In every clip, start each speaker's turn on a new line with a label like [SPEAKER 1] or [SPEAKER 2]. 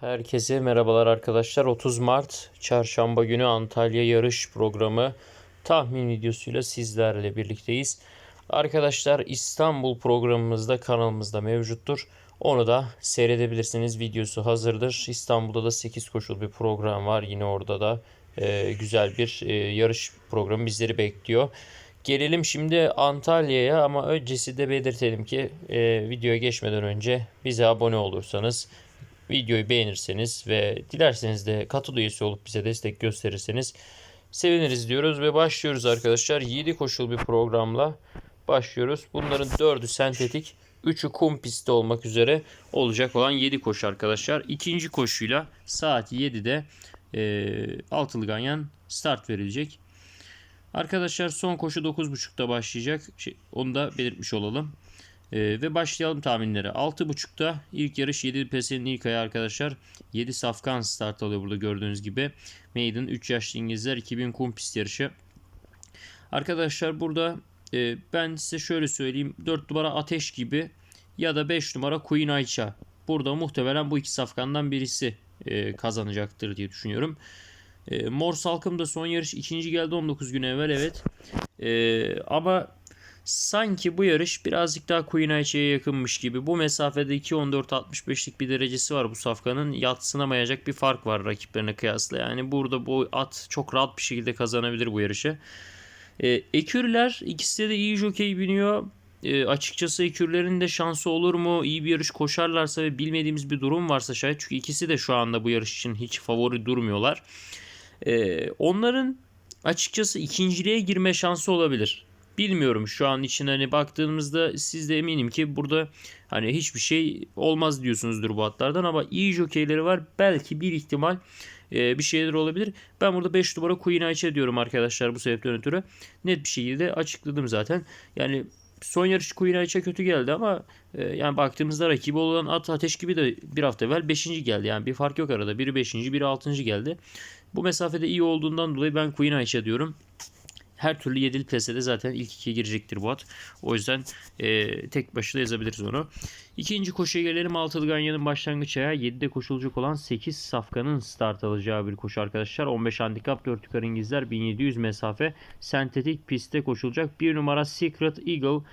[SPEAKER 1] Herkese merhabalar arkadaşlar. 30 Mart Çarşamba günü Antalya yarış programı tahmin videosuyla sizlerle birlikteyiz. Arkadaşlar İstanbul programımızda kanalımızda mevcuttur. Onu da seyredebilirsiniz. Videosu hazırdır. İstanbul'da da 8 koşul bir program var. Yine orada da e, güzel bir e, yarış programı bizleri bekliyor. Gelelim şimdi Antalya'ya ama öncesi de belirtelim ki e, videoya geçmeden önce bize abone olursanız videoyu beğenirseniz ve dilerseniz de katıl üyesi olup bize destek gösterirseniz seviniriz diyoruz ve başlıyoruz arkadaşlar. 7 koşul bir programla başlıyoruz. Bunların 4'ü sentetik, 3'ü kum pisti olmak üzere olacak olan 7 koşu arkadaşlar. İkinci koşuyla saat 7'de e, altılı ganyan start verilecek. Arkadaşlar son koşu 9.30'da başlayacak. Şey, onu da belirtmiş olalım. Ee, ve başlayalım tahminlere. 6.30'da ilk yarış 7 PS'nin ilk ayı arkadaşlar. 7 Safkan start alıyor burada gördüğünüz gibi. Maiden 3 yaşlı İngilizler 2000 kum pist yarışı. Arkadaşlar burada e, ben size şöyle söyleyeyim. 4 numara Ateş gibi ya da 5 numara Queen Ayça. Burada muhtemelen bu iki safkandan birisi e, kazanacaktır diye düşünüyorum. E, Mor Salkım da son yarış ikinci geldi 19 gün evvel evet. E, ama sanki bu yarış birazcık daha Queen yakınmış gibi. Bu mesafede 2.14.65'lik bir derecesi var bu safkanın. Yatsınamayacak bir fark var rakiplerine kıyasla. Yani burada bu at çok rahat bir şekilde kazanabilir bu yarışı. E, ekürler ikisi de iyi jokey biniyor. E, açıkçası ekürlerin de şansı olur mu? İyi bir yarış koşarlarsa ve bilmediğimiz bir durum varsa şayet. Çünkü ikisi de şu anda bu yarış için hiç favori durmuyorlar. E, onların açıkçası ikinciliğe girme şansı olabilir. Bilmiyorum şu an için hani baktığımızda siz de eminim ki burada hani hiçbir şey olmaz diyorsunuzdur bu atlardan ama iyi jokeyleri var. Belki bir ihtimal e, bir şeyler olabilir. Ben burada 5 numara Queen Ayça diyorum arkadaşlar bu sebepten ötürü. Net bir şekilde açıkladım zaten. Yani son yarış Queen Ayça kötü geldi ama e, yani baktığımızda rakibi olan at Ateş gibi de bir hafta evvel 5. geldi. Yani bir fark yok arada. Biri 5. biri 6. geldi. Bu mesafede iyi olduğundan dolayı ben Queen Ayça diyorum. Her türlü yedili plesede zaten ilk ikiye girecektir bu at. O yüzden e, tek başına yazabiliriz onu. İkinci koşuya gelelim. Altılı Ganyan'ın başlangıç ayağı 7'de koşulacak olan 8 safkanın start alacağı bir koşu arkadaşlar. 15 handikap 4 yukarı İngilizler 1700 mesafe sentetik pistte koşulacak. 1 numara Secret Eagle.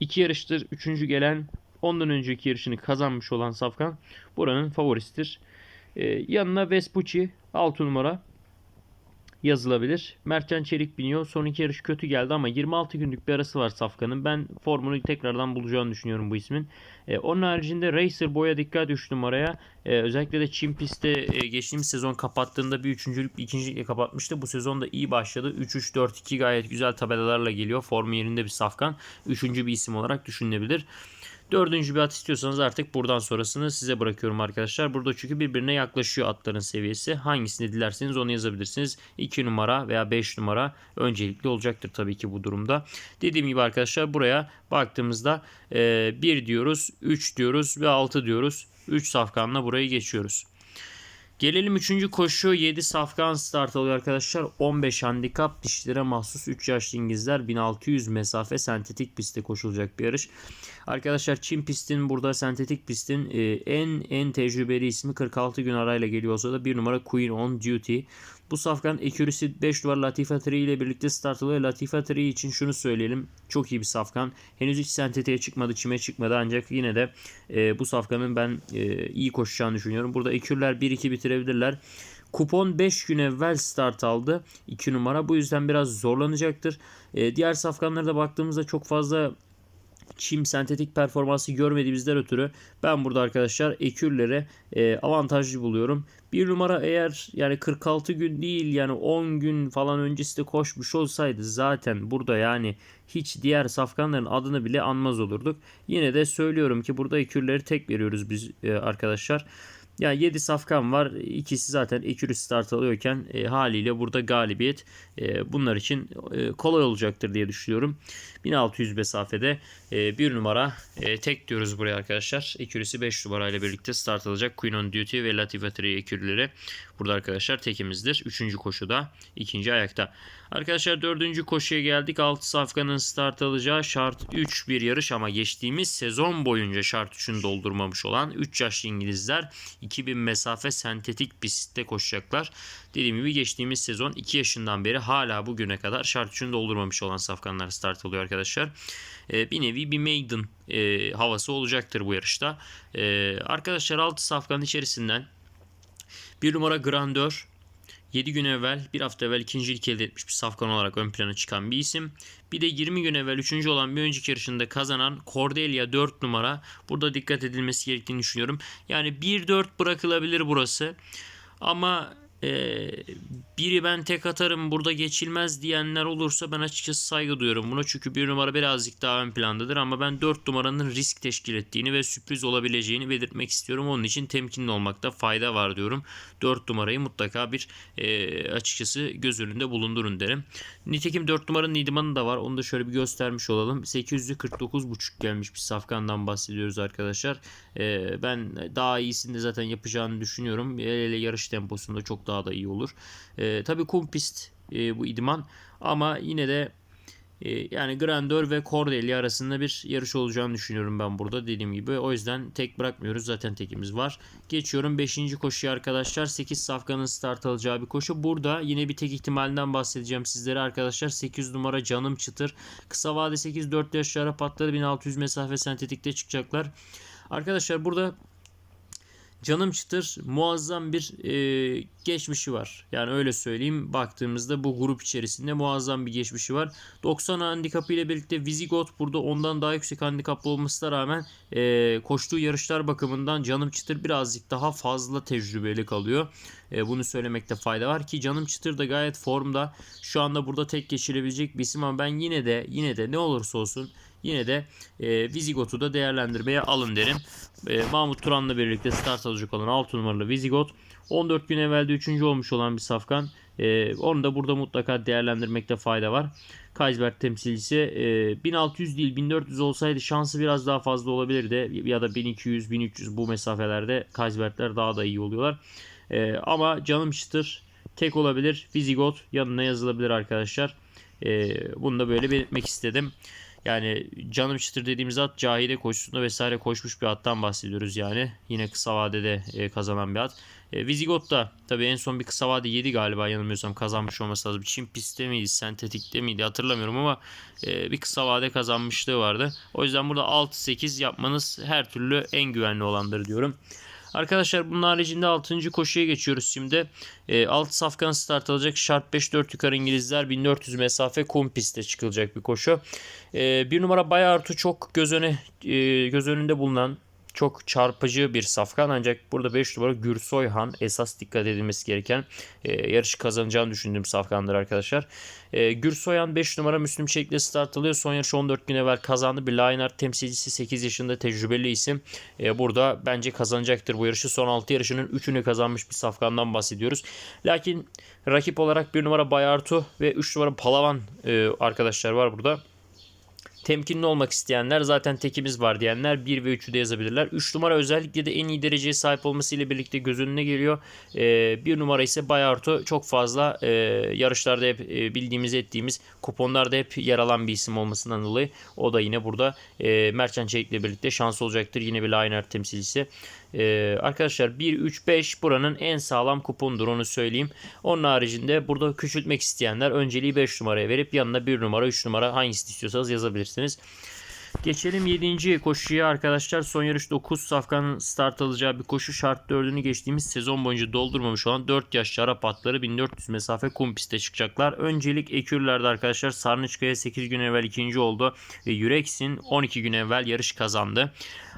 [SPEAKER 1] 2 yarıştır 3. gelen ondan önceki yarışını kazanmış olan safkan buranın favorisidir. Ee, yanına Vespucci 6 numara yazılabilir. Mertcan Çelik biniyor. Son iki yarış kötü geldi ama 26 günlük bir arası var Safkan'ın. Ben formunu tekrardan bulacağını düşünüyorum bu ismin. Ee, onun haricinde Racer Boy'a dikkat 3 numaraya. Ee, özellikle de Çin pistte e, geçtiğimiz sezon kapattığında bir üçüncülük, ikincilikle kapatmıştı. Bu sezon da iyi başladı. 3-3-4-2 gayet güzel tabelalarla geliyor. Formu yerinde bir Safkan. Üçüncü bir isim olarak düşünülebilir. Dördüncü bir at istiyorsanız artık buradan sonrasını size bırakıyorum arkadaşlar. Burada çünkü birbirine yaklaşıyor atların seviyesi. Hangisini dilerseniz onu yazabilirsiniz. 2 numara veya 5 numara öncelikli olacaktır tabii ki bu durumda. Dediğim gibi arkadaşlar buraya baktığımızda 1 diyoruz, 3 diyoruz ve 6 diyoruz. 3 safkanla burayı geçiyoruz. Gelelim 3. koşu 7 safkan start alıyor arkadaşlar. 15 handikap dişlere mahsus 3 yaşlı İngilizler 1600 mesafe sentetik pistte koşulacak bir yarış. Arkadaşlar Çin pistin burada sentetik pistin e, en en tecrübeli ismi 46 gün arayla geliyorsa da bir numara Queen on Duty. Bu safkan ekürisi 5 duvar Latifa 3 ile birlikte start alıyor. Latifa 3 için şunu söyleyelim. Çok iyi bir safkan. Henüz hiç sentetiğe çıkmadı, çime çıkmadı ancak yine de e, bu safkanın ben e, iyi koşacağını düşünüyorum. Burada ekürler 1-2 bitirebilirler. Kupon 5 gün evvel start aldı. 2 numara. Bu yüzden biraz zorlanacaktır. E, diğer safkanlara da baktığımızda çok fazla çim sentetik performansı görmediğimizden ötürü ben burada arkadaşlar ekürlere e, avantajlı buluyorum. Bir numara eğer yani 46 gün değil yani 10 gün falan öncesi de koşmuş olsaydı zaten burada yani hiç diğer safkanların adını bile anmaz olurduk. Yine de söylüyorum ki burada ekürleri tek veriyoruz biz e, arkadaşlar. Yani 7 safkan var. İkisi zaten ekürü start alıyorken e, haliyle burada galibiyet e, bunlar için e, kolay olacaktır diye düşünüyorum. 1600 mesafede e, bir numara e, tek diyoruz buraya arkadaşlar. Ekürisi 5 numarayla birlikte start alacak. Queen on Duty ve Latifatri ekürleri burada arkadaşlar tekimizdir. Üçüncü koşuda ikinci ayakta. Arkadaşlar dördüncü koşuya geldik. 6 safkanın start alacağı şart 3 bir yarış ama geçtiğimiz sezon boyunca şart 3'ünü doldurmamış olan 3 yaşlı İngilizler 2000 mesafe sentetik pistte koşacaklar. Dediğim gibi geçtiğimiz sezon 2 yaşından beri hala bugüne kadar şart üçün doldurmamış olan safkanlar start alıyor arkadaşlar. E, bir nevi bir maiden e, havası olacaktır bu yarışta. E, arkadaşlar 6 safkanın içerisinden bir numara Grandeur 7 gün evvel bir hafta evvel ikincilik elde etmiş bir safkan olarak ön plana çıkan bir isim. Bir de 20 gün evvel 3. olan bir önceki yarışında kazanan Cordelia 4 numara. Burada dikkat edilmesi gerektiğini düşünüyorum. Yani 1-4 bırakılabilir burası. Ama e, biri ben tek atarım burada geçilmez diyenler olursa ben açıkçası saygı duyuyorum buna. Çünkü bir numara birazcık daha ön plandadır ama ben 4 numaranın risk teşkil ettiğini ve sürpriz olabileceğini belirtmek istiyorum. Onun için temkinli olmakta fayda var diyorum. 4 numarayı mutlaka bir e, açıkçası göz önünde bulundurun derim. Nitekim 4 numaranın idmanı da var. Onu da şöyle bir göstermiş olalım. 849.5 gelmiş bir safkandan bahsediyoruz arkadaşlar. E, ben daha iyisini de zaten yapacağını düşünüyorum. Hele hele yarış temposunda çok daha da iyi olur. E, tabii kum pist e, bu idman ama yine de e, yani Grandeur ve Cordelia arasında bir yarış olacağını düşünüyorum ben burada dediğim gibi. O yüzden tek bırakmıyoruz. Zaten tekimiz var. Geçiyorum 5. koşuya arkadaşlar. 8 safkanın start alacağı bir koşu. Burada yine bir tek ihtimalinden bahsedeceğim sizlere arkadaşlar. 8 numara Canım Çıtır. Kısa vade 8 4 yaş ara patları 1600 mesafe sentetikte çıkacaklar. Arkadaşlar burada Canım Çıtır muazzam bir e, geçmişi var. Yani öyle söyleyeyim. Baktığımızda bu grup içerisinde muazzam bir geçmişi var. 90 handikapı ile birlikte Visigoth burada ondan daha yüksek handikaplı olmasına rağmen e, koştuğu yarışlar bakımından Canım Çıtır birazcık daha fazla tecrübeli kalıyor. E, bunu söylemekte fayda var ki Canım Çıtır da gayet formda. Şu anda burada tek geçirebilecek bir isim ama ben yine de yine de ne olursa olsun yine de e, Visigoth'u da değerlendirmeye alın derim. E, Mahmut Turan'la birlikte start alacak olan 6 numaralı Visigoth. 14 gün evvelde 3. olmuş olan bir safkan. E, onu da burada mutlaka değerlendirmekte fayda var. Kaysberg temsilcisi e, 1600 değil 1400 olsaydı şansı biraz daha fazla olabilirdi. Ya da 1200 1300 bu mesafelerde Kaysbergler daha da iyi oluyorlar. E, ama canım çıtır tek olabilir. Visigoth yanına yazılabilir arkadaşlar. E, bunu da böyle belirtmek istedim. Yani canım çıtır dediğimiz at cahide koşusunda vesaire koşmuş bir attan bahsediyoruz yani. Yine kısa vadede e, kazanan bir at. E, Visigoth da tabii en son bir kısa vade 7 galiba yanılmıyorsam kazanmış olması lazım. Çin pistte miydi, sentetikte miydi hatırlamıyorum ama e, bir kısa vade kazanmışlığı vardı. O yüzden burada 6-8 yapmanız her türlü en güvenli olandır diyorum. Arkadaşlar bunun haricinde 6. koşuya geçiyoruz şimdi. E, alt safkan start alacak. Şart 5-4 yukarı İngilizler 1400 mesafe kum pistte çıkılacak bir koşu. E, bir numara Bayartu çok göz, öne, e, göz önünde bulunan çok çarpıcı bir safkan ancak burada 5 numara Gürsoyhan esas dikkat edilmesi gereken e, yarışı kazanacağını düşündüğüm safkandır arkadaşlar. E, Gürsoyhan 5 numara Müslüm Çelik'le start alıyor. Son yarış 14 gün evvel kazandı. Bir Lionheart temsilcisi 8 yaşında tecrübeli isim. E, burada bence kazanacaktır bu yarışı. Son 6 yarışının 3'ünü kazanmış bir safkandan bahsediyoruz. Lakin rakip olarak 1 numara Bayartu ve 3 numara Palavan e, arkadaşlar var burada. Temkinli olmak isteyenler zaten tekimiz var diyenler 1 ve 3'ü de yazabilirler. 3 numara özellikle de en iyi dereceye sahip olmasıyla birlikte göz önüne geliyor. 1 ee, numara ise Bayarto çok fazla e, yarışlarda hep e, bildiğimiz ettiğimiz kuponlarda hep yer alan bir isim olmasından dolayı o da yine burada e, Merchant Çelik'le birlikte şans olacaktır. Yine bir Liner temsilcisi. Ee, arkadaşlar 1, 3, 5 buranın en sağlam kupondur onu söyleyeyim. Onun haricinde burada küçültmek isteyenler önceliği 5 numaraya verip yanına 1 numara 3 numara hangisini istiyorsanız yazabilirsiniz. Geçelim 7. koşuya arkadaşlar. Son yarış 9 safkanın start alacağı bir koşu. Şart 4'ünü geçtiğimiz sezon boyunca doldurmamış olan 4 yaş şarap atları 1400 mesafe kum pistte çıkacaklar. Öncelik Ekürler'de arkadaşlar Sarnıçkaya 8 gün evvel ikinci oldu. Ve Yüreksin 12 gün evvel yarış kazandı.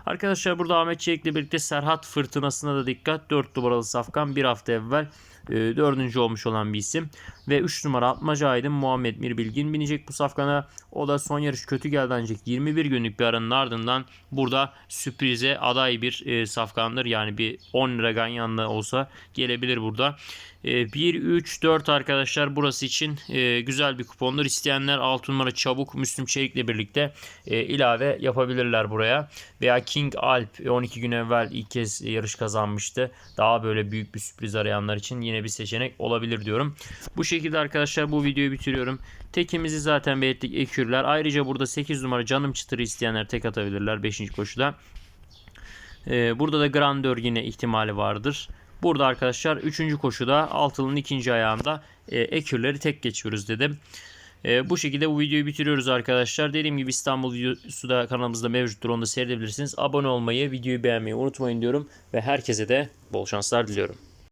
[SPEAKER 1] Arkadaşlar burada Ahmet Çelik'le birlikte Serhat Fırtınası'na da dikkat. 4 numaralı safkan bir hafta evvel dördüncü olmuş olan bir isim. Ve 3 numara atmaca aydın Muhammed Mirbilgin binecek bu safkana. O da son yarış kötü geldi ancak 21 günlük bir aranın ardından burada sürprize aday bir e, safkandır. Yani bir 10 lira ganyanla olsa gelebilir burada. 1, 3, 4 arkadaşlar burası için e, güzel bir kupondur. İsteyenler 6 numara çabuk Müslüm Çelik'le birlikte e, ilave yapabilirler buraya. Veya King Alp 12 gün evvel ilk kez yarış kazanmıştı. Daha böyle büyük bir sürpriz arayanlar için yine bir seçenek olabilir diyorum. Bu şekilde arkadaşlar bu videoyu bitiriyorum. Tekimizi zaten belirttik ekürler. Ayrıca burada 8 numara canım çıtırı isteyenler tek atabilirler 5. koşuda. Ee, burada da grandeur yine ihtimali vardır. Burada arkadaşlar 3. koşuda altılının ikinci ayağında e, ekürleri tek geçiyoruz dedim. E, bu şekilde bu videoyu bitiriyoruz arkadaşlar. Dediğim gibi İstanbul videosu da kanalımızda mevcuttur. Onu da seyredebilirsiniz. Abone olmayı, videoyu beğenmeyi unutmayın diyorum. Ve herkese de bol şanslar diliyorum.